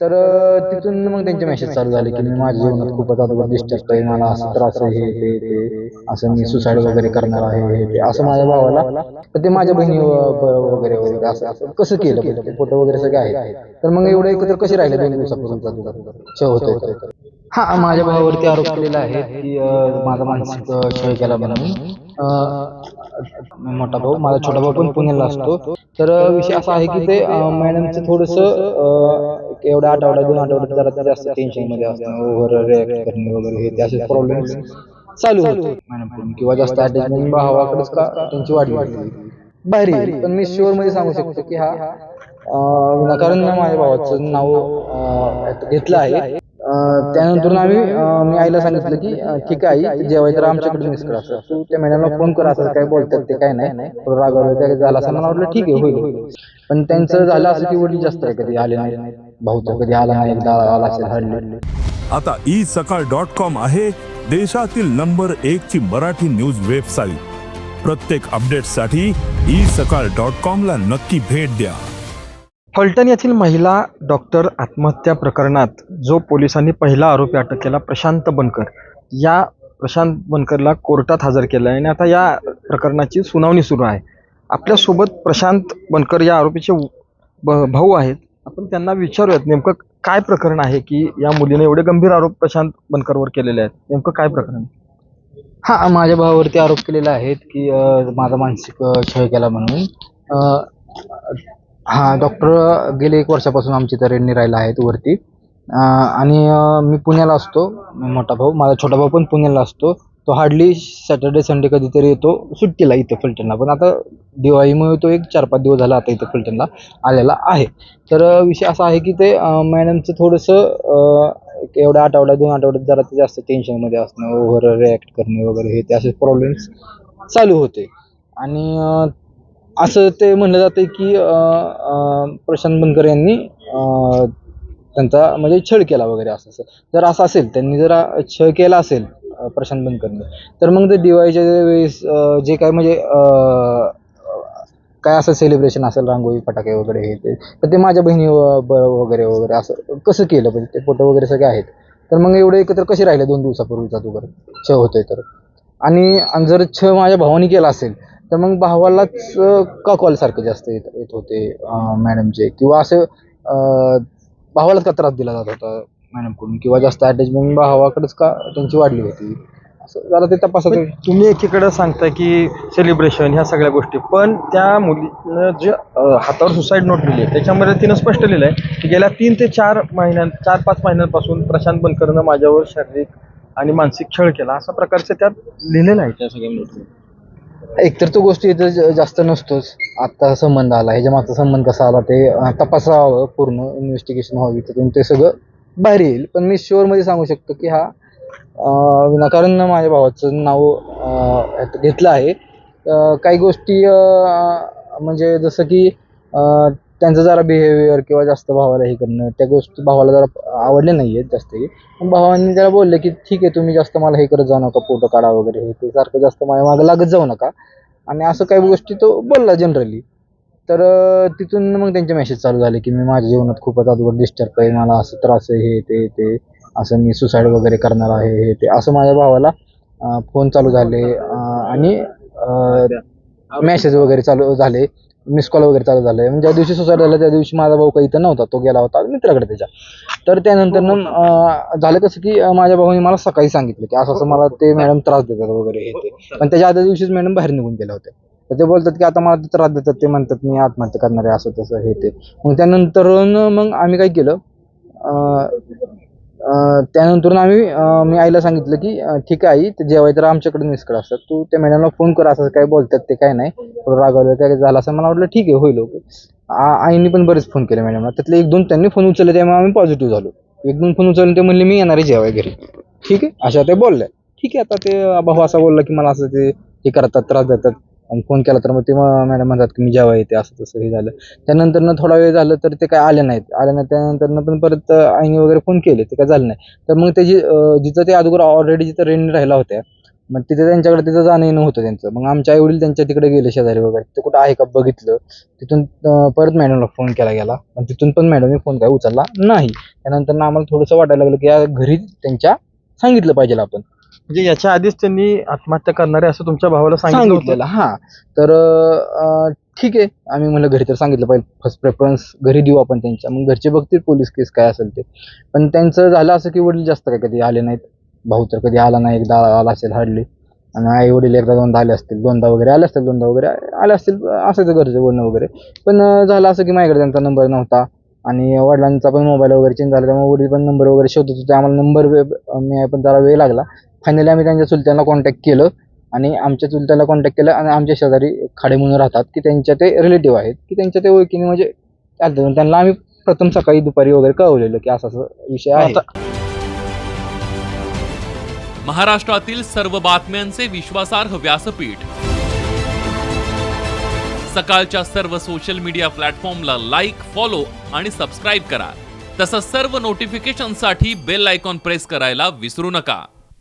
तर तिथून मग त्यांचे मेसेज चालू झाले की मी माझ्या जीवनात खूपच अगोदर डिस्टर्ब आहे मला असं त्रास आहे हे ते असं मी सुसाईड वगैरे करणार आहे हे ते असं माझ्या भावाला. तर ते माझ्या बहिणी वगैरे वगैरे असं असं कसं केलं म्हणजे फोटो वगैरे सगळे आहेत. तर मग एवढे एकत्र कसे राहिले दोन दिवसापासून? होतोय. हा माझ्या भावावरती आरोप केलेला आहे की माझा मानसिक छळ केला म्हणून. मोठा भाऊ माझा छोटा भाऊ पण पुण्याला असतो. तर विषय असा आहे की ते मॅडमचं थोडस एवढ्या आठवड्यात दोन आठवड्यात जरा जास्त टेन्शनमध्ये असतं ओव्हर रिॲक्ट करणे वगैरे हे ते असे प्रॉब्लेम चालू होते. मॅडम किंवा जास्त अटॅचमेंट भावाकडेच का? त्यांची वाढली आहे. पण मी शुअरमध्ये सांगू शकतो की हा विनाकारण माझ्या भावाचं नाव घेतलं आहे. त्यानंतर आम्ही मी आईला सांगितलं की ठीक आहे आई जेव्हा तर आमच्याकडे मिस करा. तू त्या मॅडमला फोन करा असं काय बोलतात ते काय नाही. रागावलं काय झालं असं मला वाटलं ठीक आहे होईल. पण त्यांचं झालं असं की वडील जास्त आहे कधी आले नाही भाऊ तर कधी आला नाही एकदा आला असेल हरले. आता ई सकाळ डॉट कॉम आहे देशातील नंबर एक ची मराठी न्यूज वेबसाईट. प्रत्येक अपडेटसाठी ई सकाळ डॉट कॉम ला नक्की भेट द्या. फलटण येथील महिला डॉक्टर आत्महत्या प्रकरणात जो पोलिसांनी पहिला आरोपी अटक केला प्रशांत बनकर. या प्रशांत बनकरला कोर्टात हजर केलं आहे आणि आता या प्रकरणाची सुनावणी सुरू आहे. आपल्यासोबत प्रशांत बनकर या आरोपीचे भाऊ आहेत. आपण त्यांना विचारूयात नेमकं काय प्रकरण आहे की या मुलीने एवढे गंभीर आरोप प्रशांत बनकरवर केलेले आहेत? नेमकं काय प्रकरण हां हा माझ्या भावावरती आरोप केलेले आहेत की माझा मानसिक क्षय छळ केला म्हणून. हां डॉक्टर गेले एक वर्षापासून आमची तर राहिला आहेत वरती. आणि मी पुण्याला असतो मोठा भाऊ. माझा छोटा भाऊ पण पुण्याला असतो. तो हार्डली सॅटर्डे संडे कधीतरी येतो सुट्टीला इथं फलटणला. पण आता दिवाळीमुळे तो एक चार पाच दिवस झाला आता इथं फलटणला आलेला आहे. तर विषय असा आहे की ते मॅडमचं थोडंसं एक एवढ्या आठवड्यात दोन आठवड्यात जरा ते जास्त टेन्शनमध्ये असणं ओव्हर रिॲक्ट करणे वगैरे हे ते असे प्रॉब्लेम्स चालू होते. आणि असं ते म्हणलं जातं की प्रशांत बनकर यांनी त्यांचा म्हणजे छळ केला वगैरे असं असं. जर असं असेल त्यांनी जर छळ केला असेल प्रशांत बनकरने तर मग ते दिवाळीच्या वेळेस जे काय म्हणजे काय असं सेलिब्रेशन असेल रांगोळी फटाके वगैरे हे ते तर ते माझ्या बहिणी वगैरे वगैरे असं कसं केलं? म्हणजे ते फोटो वगैरे सगळे आहेत. तर मग एवढे एकत्र कसे राहिले दोन दिवसापूर्वीचा तू बरं? छ होतोय तर. आणि आणि जर छ माझ्या भावाने केला असेल तर मग भावालाच का कॉल सारखं जास्त येत येत होते मॅडमचे किंवा असं भावालाच का त्रास दिला जात होता मॅडमकडून किंवा जास्त अटॅचमेंट भावाकडेच का त्यांची वाढली होती? असं जरा ते तपासाचं तुम्ही. एकीकडे सांगता की सेलिब्रेशन ह्या सगळ्या गोष्टी पण त्या मुलीनं जे हातावर सुसाईड नोट लिहिली आहे त्याच्यामध्ये तिनं स्पष्ट लिहिलं आहे की गेल्या तीन ते चार महिन्यां चार पाच महिन्यांपासून प्रशांत बनकरनं माझ्यावर शारीरिक आणि मानसिक छळ केला. अशा प्रकारचे त्यात लिहिलेलं आहे त्या सगळ्या नोटमध्ये. एकतर तो गोष्टी इथं ज- जास्त नसतोच. आत्ता संबंध आला ह्याच्या मागचा संबंध कसा आला ते तपासावं पूर्ण इन्व्हेस्टिगेशन व्हावी तिथून ते सगळं बाहेर येईल. पण मी शुअरमध्ये सांगू शकतो की हा विनाकारण माझ्या भावाचं नाव ह्यात घेतलं आहे. काही गोष्टी म्हणजे जसं की त्यांचं जरा बिहेवियर किंवा जास्त भावाला हे करणं त्या गोष्टी भावाला जरा आवडल्या नाही आहेत जास्त हे. पण भावांनी त्याला बोलले की ठीक आहे तुम्ही जास्त मला हे करत जाऊ नका फोटो काढा वगैरे हे ते सारखं जास्त माझ्या मागं लागत जाऊ नका. आणि असं काही गोष्टी तो बोलला जनरली तर तिथून मग त्यांचे मेसेज चालू झाले की मी माझ्या जीवनात खूपच अगोदर डिस्टर्ब आहे मला असं त्रास आहे हे ते ते असं मी सुसाईड वगैरे करणार आहे हे ते. असं माझ्या भावाला फोन चालू झाले आणि मेसेज वगैरे चालू झाले. मिस कॉल वगैरे चालू झाले म्हणजे ज्या दिवशी सुसाईड झालं त्या दिवशी माझा भाऊ काही इथं नव्हता. तो गेला होता मित्राकडे त्याच्या. तर त्यानंतर न अं, झालं कसं की माझ्या भावाने मला सकाळी सांगितलं की असं असं मला ते मॅडम त्रास देतात वगैरे हे ते. पण त्याच्या आदल्या दिवशीच मॅडम बाहेर निघून गेल्या होत्या तर ते बोलतात की आता मला त्रास देतात. ते म्हणतात मी आत्महत्या करणार आहे असं तसं हे ते. मग त्यानंतर मग आम्ही काय केलं? त्यानंतर आम्ही मी आईला सांगितलं की ठीक आहे आई ते जेव्हा तर आमच्याकडे मिसकड असतात. तू त्या मॅडमला फोन कर असं काय बोलतात ते काय नाही. थोडं रागवलं काय झालं असं मला वाटलं ठीक आहे होईल ओके आईने पण बरेच फोन केले मॅडमला त्यातले एक दोन त्यांनी फोन उचलले त्यामुळे आम्ही पॉझिटिव्ह झालो. एक दोन फोन उचलले ते म्हणले मी येणार आहे जेवाय घरी. ठीक आहे अशा ते बोलल्या. ठीक आहे आता ते भाऊ असा बोलला की मला असं ते हे करतात त्रास देतात. आणि फोन केला तर मग ते मॅडम म्हणतात की मी जेव्हा येते असं तसं हे झालं. त्यानंतर थोडा वेळ झालं तर ते काय आले नाहीत. आले नाही त्यानंतर पण परत आईने वगैरे फोन केले ते काय झालं नाही. तर मग त्याची जिथं ते अगोदर ऑलरेडी जिथं रेंट राहिला होत्या मग तिथे त्यांच्याकडे तिथं जाणं येणं होतं त्यांचं. मग आमच्या आई वडील त्यांच्या तिकडे गेले शेजारी वगैरे. ते कुठं आहे का बघितलं. तिथून परत मॅडमला फोन केला गेला. पण तिथून पण मॅडमने फोन काय उचलला नाही. त्यानंतर आम्हाला थोडंसं वाटायला लागलं की या घरी त्यांच्या सांगितलं पाहिजे आपण. म्हणजे याच्या आधीच त्यांनी आत्महत्या करणारे असं तुमच्या भावाला सांगितलं होतं? सांगितलेलं हा. तर अं, ठीक आहे. आम्ही म्हणलं घरी तर सांगितलं पाहिजे. फर्स्ट प्रेफरन्स घरी देऊ आपण त्यांच्या. मग घरचे बघतील पोलीस केस काय असेल ते. पण त्यांचं झालं असं की वडील जास्त काय कधी आले नाहीत. भाऊ तर कधी आला नाही. एकदा आला असेल हार्डली आणि आई वडील एकदा दोनदा आले असतील. दोनदा वगैरे आले असतील दोनदा वगैरे आले असतील. असायचं घरचं बोलणं वगैरे. पण अं, झालं असं की माझ्याकडे त्यांचा नंबर नव्हता. आणि वडिलांचा पण मोबाईल वगैरे चेंज झाला. त्यामुळे वडील पण नंबर वगैरे शोधत होते. आम्हाला नंबर मी पण जरा वेळ लागला. फायनली आम्ही त्यांच्या चुलत्यांना कॉन्टॅक्ट केलं आणि आमच्या चुलत्याला कॉन्टॅक्ट केलं आणि आमच्या शेजारी खाडे म्हणून राहतात की त्यांच्या ते रिलेटिव्ह आहेत की त्यांच्या ते ओळखीने म्हणजे त्यांना आम्ही प्रथम सकाळी दुपारी वगैरे कळवलेलं की असा असा विषय आहे. महाराष्ट्रातील सर्व बातम्यांचे विश्वासार्ह व्यासपीठ. सकाळच्या सर्व सोशल मीडिया प्लॅटफॉर्मला लाईक फॉलो आणि सबस्क्राईब करा. तसंच सर्व नोटिफिकेशनसाठी बेल आयकॉन प्रेस करायला विसरू नका.